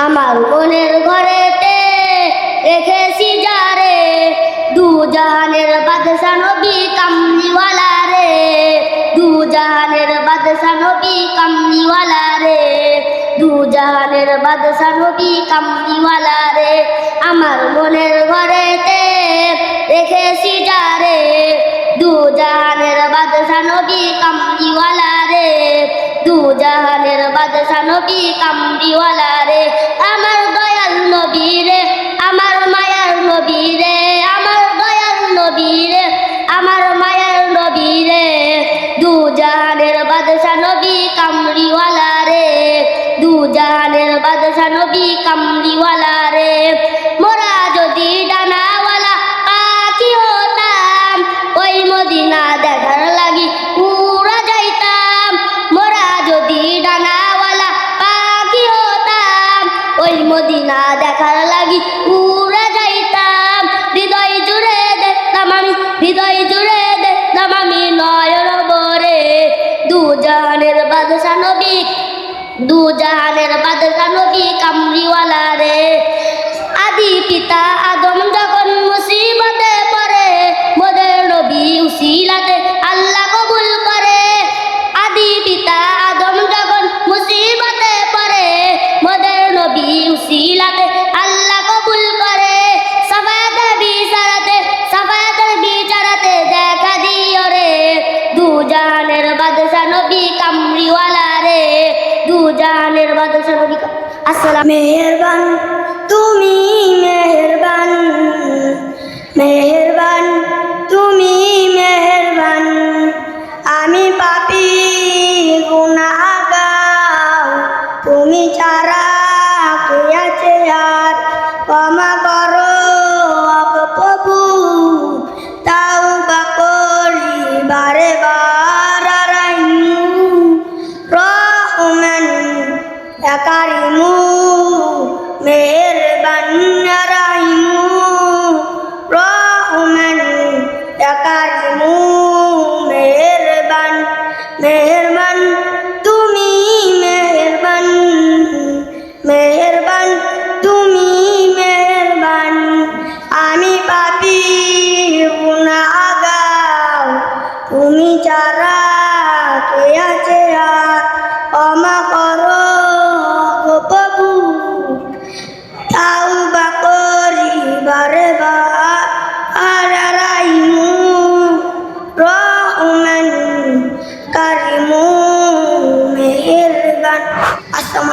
আমার মনের ঘরেতে রেখেছি যারে দু জাহানের বাদশা নবী কামলিওয়ালা রে দু জাহানের বাদশা নবী কামলিওয়ালা রে দু জাহানের বাদশা নবী কামলিওয়ালা রে আমার মনের ঘরেতে রেখেছি যারে দু জাহানের বাদশা নবী কামলিওয়ালা রে দু জাহানের বাদশা নবী কামবিওয়ালা রে। আমার দয়াল নবী রে, আমার মায়ার নবী রে, আমার দয়াল নবী রে, আমার মায়ার নবী রে। দু জাহানের বাদশা নবী কামলিওয়ালা রে, দু জাহানের বাদশা নবী কামলিওয়ালা দু জাহানের বাদশা নবী কামরিওয়ালা রে। আদি পিতা আদম যখন মুসিবতে পড়ে, মোদের নবী উসিলাতে আল্লাহ কবুল করে। আদি পিতা আদম যখন মুসিবতে পড়ে, মোদের নবী উসিলাতে আসসালাম মেহেরবান তুমি একারিমু মেহেরবান রাহিমু, রহমান একারিমু মেহেরবান মেহেরবান, তুমি মেহেরবান মেহেরবান, তুমি মেহেরবান, আমি পাপি গুনাহগার তুমি ছাড়া কে আছে আর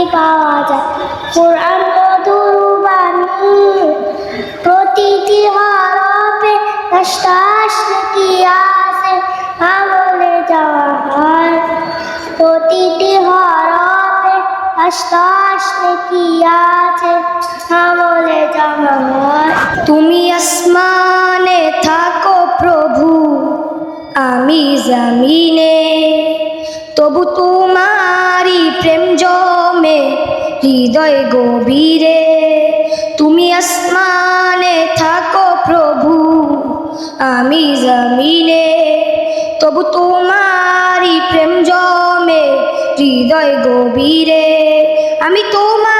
শান্তি পাওয়া যায়। কোরআন মধুর বাণী প্রতিটি হরফে দশটাশ কি আছে আমলে যাওয়া হয়। প্রতিটি হরফে দশটাশ কি আছে আমলে যাওয়া হয়। তুমি আসমানে থাকো প্রভু, আমি জামিনে। তবু তোমারই প্রেম মে, হৃদয় গভীরে। তুমি আসমানে থাকো প্রভু, আমি জমিনে। তবু তোমারি প্রেম জমে, হৃদয় গভীরে। আমি তোমার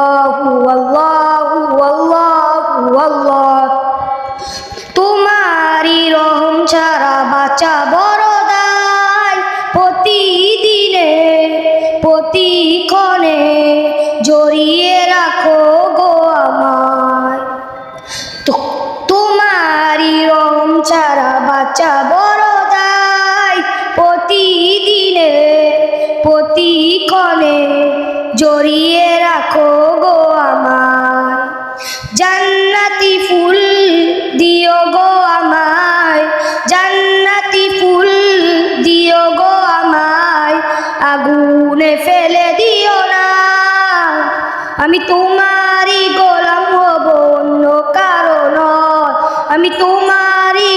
কনে জড়িয়ে রাখো গো আমায়। জান্নাতি ফুল দিও গো আমায়, জান্নাতি ফুল দিও গো আমায়, আগুনে ফেলে দিও না। আমি তোমারই গোলাম হব, অন্য কারণ আমি তোমারই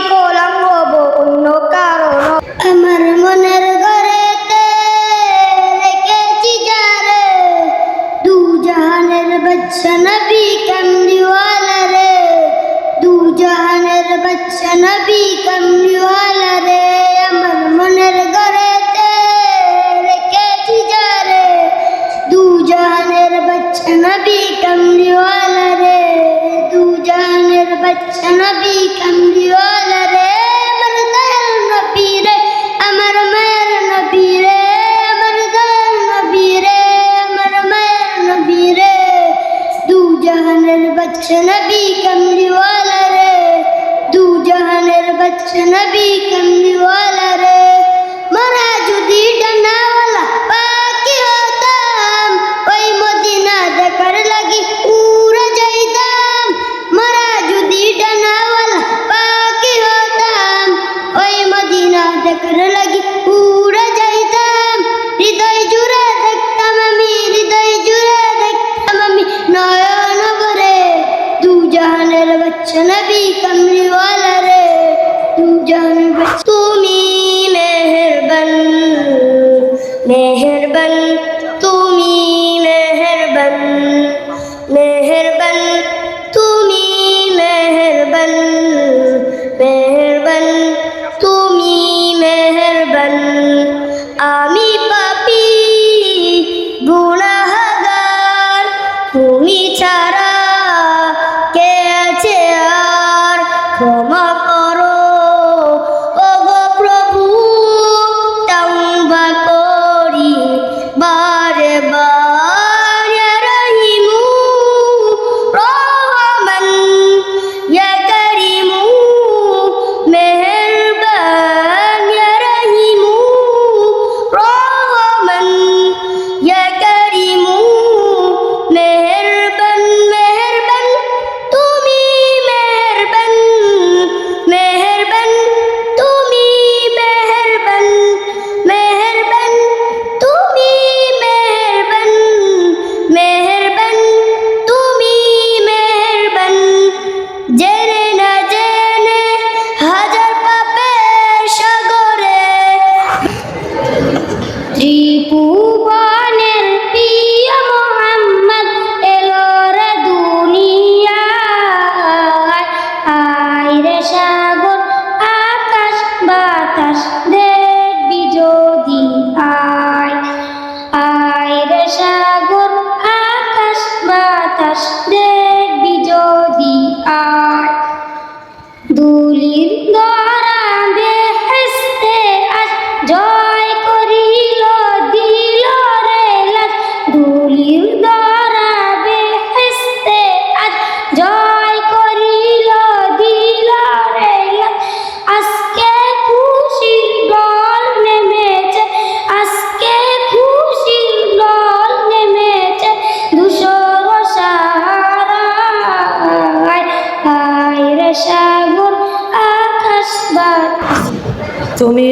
नबी कमली वाला रे। तू जहन बच्चा नबी कमरी वाला रे। अमर मन करे तेरे के चीजा रे। तू जहन बच्चा नबी कमली वाला रे। तू जहन बच्चा नबी कमरी वाला रे। নবী मेहरबन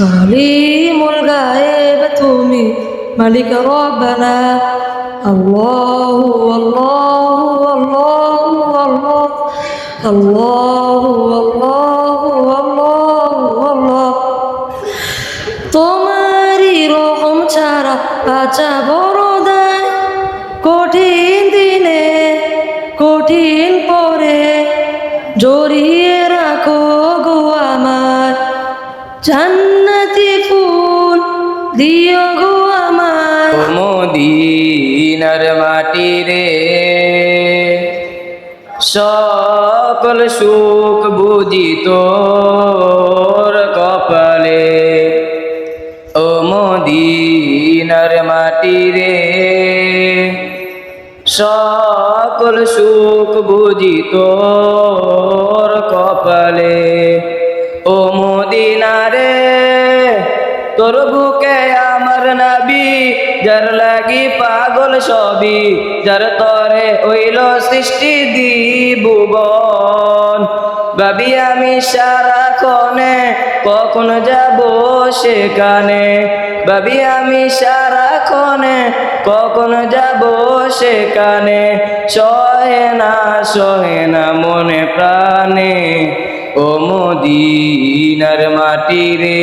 আলিমুল الغائب তুমি ملك ربنا الله والله والله والله الله والله والله والله তোমারই রকম ছাড়া বাঁচা মদিনার মাটি রে। সকল সুখ বুঝি তোর কপালে। ও মদিনার মাটি রে। সকল সুখ বুঝি তোর কপালে। ও মদিনারে, তোর বুকে আমার নাবি। যার লাগি পাগল সবই, যার তরে হইল সৃষ্টি দিবুবন ভাবি আমি সারা কনে কখন যাব সেখানে? ভাবি আমি সারা কনে কখন যাব সেখানে? সহে না সহে না মনে প্রাণে, ও মদিনার মাটি রে